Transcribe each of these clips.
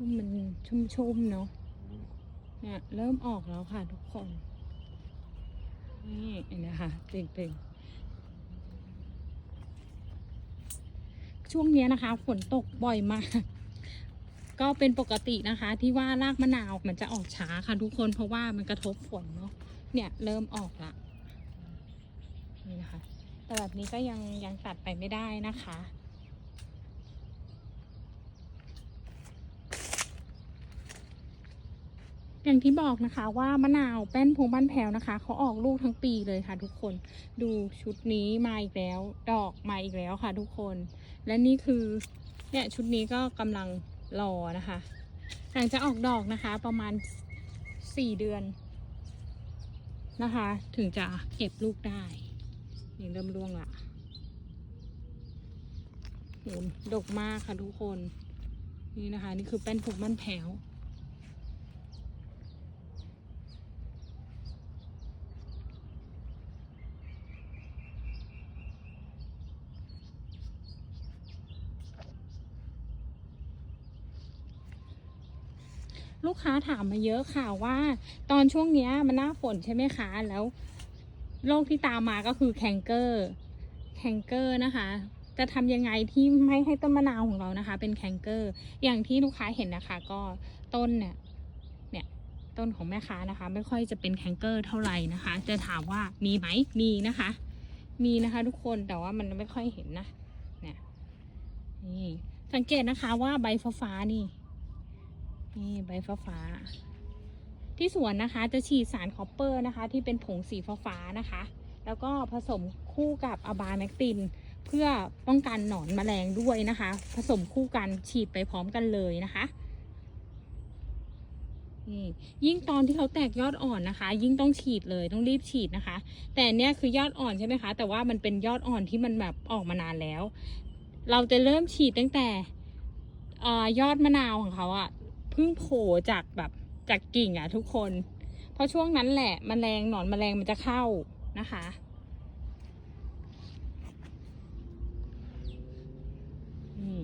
ต้นมันชุ่มๆเนาะเนี่ยเริ่มออกแล้วค่ะทุกคน นี่เห็นะคะเต็งๆช่วงนี้นะคะ ฝนตกบ่อยมาก ก็เป็นปกตินะคะ ที่ว่ารากมะนาวมันจะออกช้าค่ะทุกคนเพราะว่ามันกระทบฝนเนาะเนี่ยเริ่มออกละนี่นะคะแต่แบบนี้ก็ยังยังตัดไปไม่ได้นะคะ อย่างที่บอกนะคะว่ามะนาวแป้นพวงบ้านแพวนะคะเขาออกลูกทั้งปีเลยค่ะ ทุกคนดูชุดนี้มาอีกแล้ว ดอกมาอีกแล้วค่ะ ทุกคน และนี่คือเนี่ยชุดนี้ก็กำลังรอนะคะ หลังจะออกดอกนะคะ ประมาณสี่เดือนนะคะ ถึงจะเก็บลูกได้นี่เริ่มร่วงละโหดกมากค่ะทุกคน นี่นะคะ นี่คือแป้นพวงบ้านแพรว ลูกค้าถามมาเยอะค่ะว่า ตอนช่วงเนี้ยมันหน้าฝนใช่ไหมคะ แล้วโรคที่ตามมาก็คือแคนเกอร์แคนเกอร์นะคะ จะทำยังไงที่ไม่ให้ต้นมะนาวของเรานะคะ เป็นแคนเกอร์อย่างที่ลูกค้าเห็นนะคะ ก็ต้นเนี่ยเนี่ยต้นของแม่ค้านะคะ ไม่ค่อยจะเป็นแคนเกอร์เท่าไหร่นะคะ จะถามว่ามีไหมมีนะคะ มีนะคะทุกคนแต่ว่ามันไม่ค่อยเห็นนะเนี่ยนี่สังเกตนะคะว่าใบฟ้าๆนี่ นี่ใบฟ้าฟ้า ที่สวนนะคะจะฉีดสารคอปเปอร์นะคะ ที่เป็นผงสีฟ้าฟ้านะคะ แล้วก็ผสมคู่กับอะบาแมกติน เพื่อป้องกันหนอนแมลงด้วยนะคะ ผสมคู่กันฉีดไปพร้อมกันเลยนะคะยิ่งตอนที่เขาแตกยอดอ่อนนะคะ ยิ่งต้องฉีดเลยต้องรีบฉีดนะคะ แต่เนี้ยคือยอดอ่อนใช่ไหมคะ แต่ว่ามันเป็นยอดอ่อนที่มันแบบออกมานานแล้ว เราจะเริ่มฉีดตั้งแต่อยอดมะนาวของเขาอะ พิ่งโผล่จากแบบจากกิ่งอะทุกคน เพราะช่วงนั้นแหละมแมลงหนอนมแมลงมันจะเข้านะคะ นี่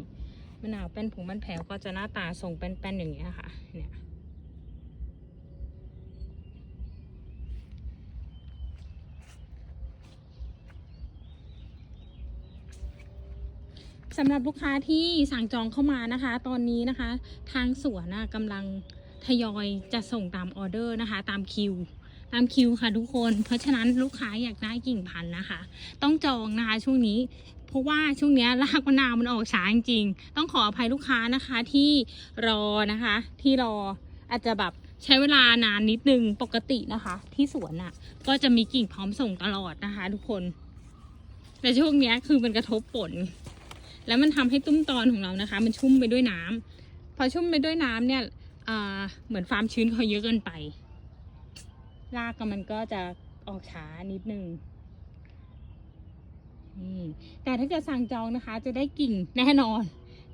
มะนาวเป็นผงมันแผ่วก็จะหน้าตาทรงเป็นๆอย่างเงี้ยค่ะ เนี่ย สำหรับลูกค้าที่สั่งจองเข้ามานะคะ ตอนนี้นะคะ ทางสวนกำลังทยอยจะส่งตามออเดอร์นะคะ ตามคิว ตามคิวค่ะทุกคน เพราะฉะนั้นลูกค้าอยากได้กิ่งพันธุ์นะคะ ต้องจองนะคะช่วงนี้เพราะว่าช่วงนี้รากมะนาวมันออกช้าจริงๆต้องขออภัยลูกค้านะคะที่รอนะคะ ที่รออาจจะแบบใช้เวลานานนิดนึงปกตินะคะ ที่สวนอะ่ะ ก็จะมีกิ่งพร้อมส่งตลอดนะคะ ทุกคน แต่ช่วงนี้คือมันกระทบฝน แล้วมันทำให้ตุ้มตอนของเรานะคะ มันชุ่มไปด้วยน้ำพอชุ่มไปด้วยน้ำเนี่ยเหมือนฟาร์มชื้นเขาเยอะเกินไป รากก็มันก็จะออกช้านิดนึงนแต่ถ้าเกิดสั่งจองนะคะ จะได้กิ่งแน่นอน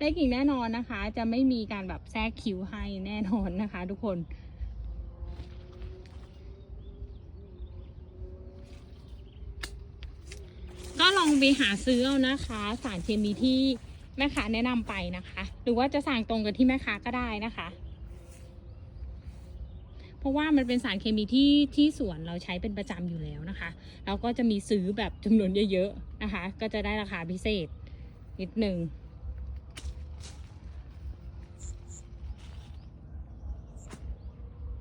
ได้กิ่งแน่นอนนะคะ จะไม่มีการแบบแทรกคิวให้แน่นอนนะคะ ทุกคน ก็ลองไปหาซื้อเอานะคะ สารเคมีที่แม่ค้าแนะนำไปนะคะ หรือว่าจะสั่งตรงกับที่แม่ค้าก็ได้นะคะ เพราะว่ามันเป็นสารเคมีที่ที่สวนเราใช้เป็นประจำอยู่แล้วนะคะ เราก็จะมีซื้อแบบจำนวนเยอะๆนะคะ ก็จะได้ราคาพิเศษนิดหนึ่ง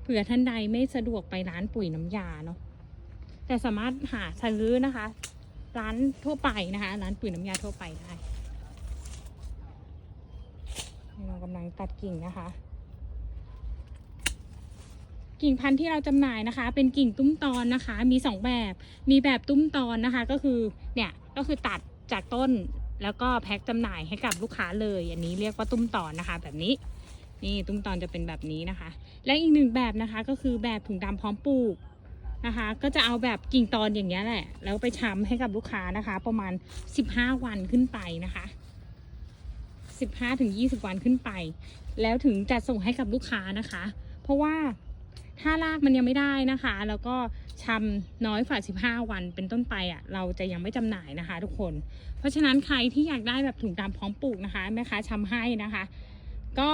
เผื่อท่านใดไม่สะดวกไปร้านปุ๋ยน้ำยาเนาะแต่สามารถหาซื้อนะคะ ร้านทั่วไปนะคะร้านปุ๋ยน้ำยาทั่วไปได้เรากำลังตัดกิ่งนะคะ กิ่งพันธุ์ที่เราจำหน่ายนะคะ เป็นกิ่งตุ้มตอนนะคะ มีสองแบบมีแบบตุ้มตอนนะคะ ก็คือเนี่ยก็คือตัดจากต้นแล้วก็แพ็คจำหน่ายให้กับลูกค้าเลย อันนี้เรียกว่าตุ้มตอนนะคะ แบบนี้นี่ตุ้มตอนจะเป็นแบบนี้นะคะ และอีกหนึ่งแบบนะคะ ก็คือแบบถุงดำพร้อมปลูก นะคะ ก็จะเอาแบบกิ่งตอนอย่างเงี้ยแหละ แล้วไปชำให้กับลูกค้านะคะ ประมาณ 15 วันขึ้นไปนะคะ 15ถึง20 วันขึ้นไป แล้วถึงจะส่งให้กับลูกค้านะคะ เพราะว่าถ้ารากมันยังไม่ได้นะคะ แล้วก็ชำน้อยฝ่า15 วันเป็นต้นไปอะ่ะ เราจะยังไม่จำหน่ายนะคะ ทุกคน เพราะฉะนั้นใครที่อยากได้แบบถุงดำพร้อมปลูกนะคะแม่ค้าชำให้นะคะ ก็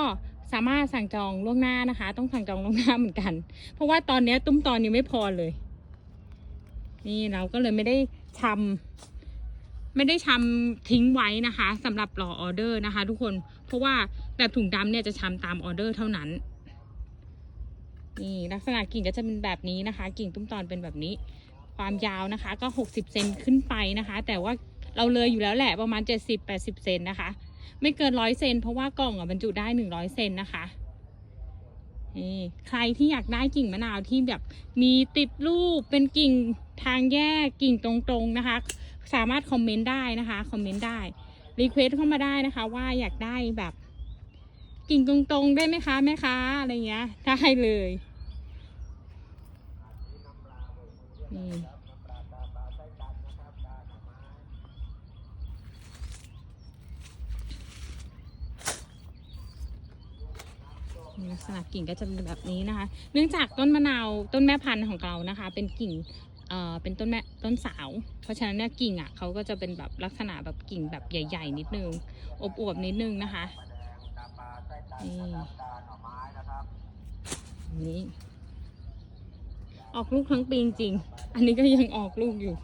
สามารถสั่งจองล่วงหน้านะคะ ต้องสั่งจองล่วงหน้าเหมือนกัน เพราะว่าตอนนี้ตุ้มตอนยังไม่พอเลย นี่เราก็เลยไม่ได้ชำไม่ได้ชำทิ้งไว้นะคะสำหรับรอออเดอร์นะคะ ทุกคนเพราะว่าแบบถุงดำเนี่ยจะชำตามออเดอร์เท่านั้นนี่ลักษณะกิ่งก็จะเป็นแบบนี้นะคะ กิ่งตุ้มตอนเป็นแบบนี้ ความยาวนะคะ ก็ 60เซนขึ้นไปนะคะ แต่ว่าเราเลยอยู่แล้วแหละประมาณ 70-80เซนนะคะ ไม่เกินร้อยเซนเพราะว่ากล่องอะบรรจุได้100เซนนะคะนี่ใครที่อยากได้กิ่งมะนาวที่แบบมีติดรูปเป็นกิ่งทางแยกกิ่งตรงๆนะคะ สามารถคอมเมนต์ได้นะคะคอมเมนต์ได้รีเควสเข้ามาได้นะคะ ว่าอยากได้แบบกิ่งตรงๆได้ไหมคะแม่ค้าอะไรเงี้ยได้เลยนี่ ลักษณะกิ่งก็จะเป็นแบบนี้นะคะ เนื่องจากต้นมะนาวต้นแม่พันธุ์ของเรานะคะ เป็นกิ่งเอ่อเป็นต้นแม่ต้นสาว เพราะฉะนั้นเนี่ยกิ่งอะเขาก็จะเป็นแบบลักษณะแบบกิ่งแบบใหญ่ ๆ นิดนึงอบอวบนิดนึงนะคะนี่นี่ออกลูกทั้งปีจริงๆอันนี้ก็ยังออกลูกอยู่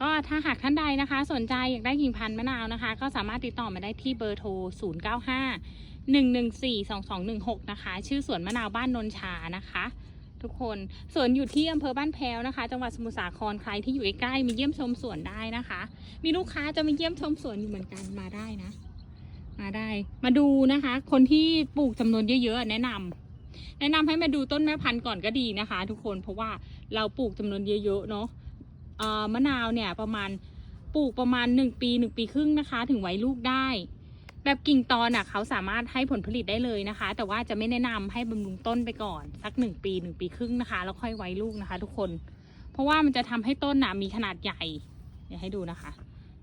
ก็ถ้าหากท่านใดนะคะ สนใจอยากได้กิ่งพันธุ์มะนาวนะคะ ก็สามารถติดต่อมาได้ที่เบอร์โทร 0 9 5 1 1 4 2 2 1 6 นะคะ ชื่อสวนมะนาวบ้านนนชานะคะ ทุกคนสวนอยู่ที่อำเภอบ้านแพ้วนะคะ จังหวัดสมุทรสาครใครที่อยู่ใกล้ๆมีเยี่ยมชมสวนได้นะคะ มีลูกค้าจะมาเยี่ยมชมสวนอยู่เหมือนกันมาได้นะ มาได้ มาดูนะคะ คนที่ปลูกจำนวนเยอะๆแนะนำแนะนำให้มาดูต้นแม่พันธุ์ก่อนก็ดีนะคะ ทุกคนเพราะว่าเราปลูกจำนวนเยอะๆเนาะ มะนาวเนี่ยประมาณปลูกประมาณหนึ่งปีหนึ่งปีครึ่งนะคะ ถึงไว้ลูกได้ แบบกิ่งตอนอะเขาสามารถให้ผลผลิตได้เลยนะคะ แต่ว่าจะไม่แนะนำให้บำรุงต้นไปก่อน สักหนึ่งปีหนึ่งปีครึ่งนะคะ แล้วค่อยไว้ลูกนะคะ ทุกคน เพราะว่ามันจะทำให้ต้นน่ะมีขนาดใหญ่เดี๋ยวให้ดูนะคะ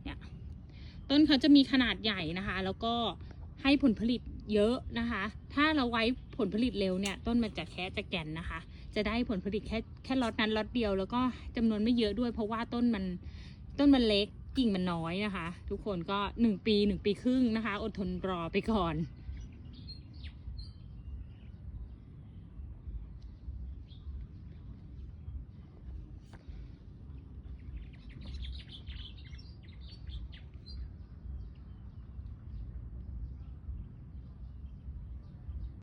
เนี่ยต้นเขาจะมีขนาดใหญ่นะคะ แล้วก็ให้ผลผลิตเยอะนะคะ ถ้าเราไว้ผลผลิตเร็วเนี่ย ต้นมันจะแค่จะแก่นนะคะ จะได้ผลผลิตแค่แค่ล็อตนั้นล็อตเดียวแล้วก็จำนวนไม่เยอะด้วย เพราะว่าต้นมันต้นมันเล็กกิ่งมันน้อยนะคะ ทุกคนก็หนึ่งปีหนึ่งปีครึ่งนะคะ อดทนรอไปก่อน